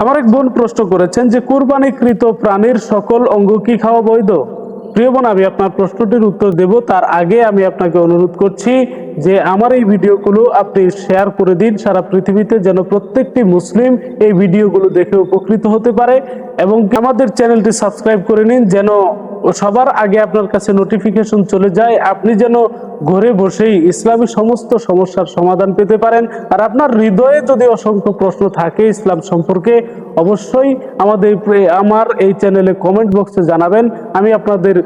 আমার এক বোন প্রশ্ন করেছেন যে কুরবানিকৃত প্রাণীর সকল অঙ্গ কি খাওয়া বৈধ? প্রিয় বোন, আমি আপনার প্রশ্নটির উত্তর দেব। তার আগে আমি আপনাকে অনুরোধ করছি যে আমার এই ভিডিওগুলো আপনি শেয়ার করে দিন। সারা পৃথিবীতে যেন প্রত্যেকটি মুসলিম এই ভিডিওগুলো দেখে উপকৃত হতে পারে এবং আমাদের চ্যানেলটি সাবস্ক্রাইব করে নিন, যেন সবার আগে আপনার কাছে নোটিফিকেশন চলে যায়। আপনি যেন ঘরে বসেই ইসলামী সমস্ত সমস্যার সমাধান পেতে পারেন। আর আপনার হৃদয়ে যদি অসংখ্য প্রশ্ন থাকে ইসলাম সম্পর্কে, অবশ্যই আমাদের আমার এই চ্যানেলে কমেন্ট বক্সে জানাবেন। আমি আপনাদের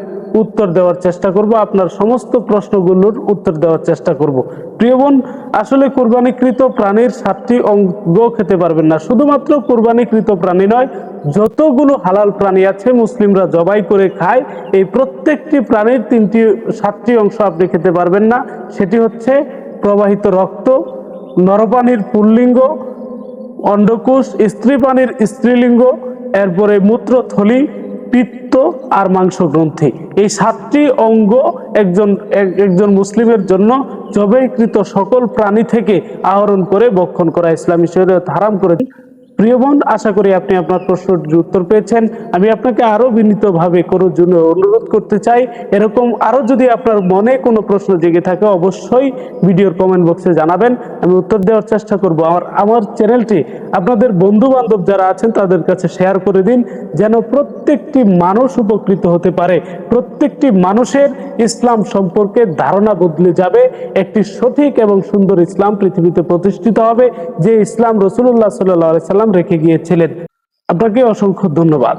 উত্তর দেওয়ার চেষ্টা করব, আপনার সমস্ত প্রশ্নগুলোর উত্তর দেওয়ার চেষ্টা করব। প্রিয় বোন, আসলে কোরবানিকৃত প্রাণীর সাতটি অঙ্গ খেতে পারবেন না। শুধুমাত্র কোরবানিকৃত প্রাণী নয়, যতগুলো হালাল প্রাণী আছে মুসলিমরা জবাই করে খায়, এই প্রত্যেকটি প্রাণীর তিনটি, সাতটি অংশ আপনি খেতে পারবেন না। সেটি হচ্ছে প্রবাহিত রক্ত, নরপানির পুল্লিঙ্গ, অন্ডকোষ স্ত্রী পানির স্ত্রীলিঙ্গ, এরপরে মূত্রথলি, পিত্ত আর মাংস গ্রন্থি এই সাতটি অঙ্গ একজন একজন মুসলিমের জন্য জবেকৃত সকল প্রাণী থেকে আহরণ করে বক্ষণ করা ইসলামী শরীয়ত হারাম করে প্রিয় বোন আশা করি আপনি আপনার প্রশ্নের উত্তর পেয়েছেন। আমি আপনাকে আরও বিনীতভাবে কোনো জন্য অনুরোধ করতে চাই। এরকম আরও যদি আপনার মনে কোনো প্রশ্ন জেগে থাকে, অবশ্যই ভিডিওর কমেন্ট বক্সে জানাবেন। আমি উত্তর দেওয়ার চেষ্টা করব। আমার আমার চ্যানেলটি আপনাদের বন্ধু বান্ধব যারা আছেন, তাদের কাছে শেয়ার করে দিন, যেন প্রত্যেকটি মানুষ উপকৃত হতে পারে। প্রত্যেকটি মানুষের ইসলাম সম্পর্কে ধারণা বদলে যাবে, একটি সঠিক এবং সুন্দর ইসলাম পৃথিবীতে প্রতিষ্ঠিত হবে, যে ইসলাম রসুল্লাহ সাল্লাহ সাল্লাম রেখে গিয়েছিলেন। আপনাকে অসংখ্য ধন্যবাদ।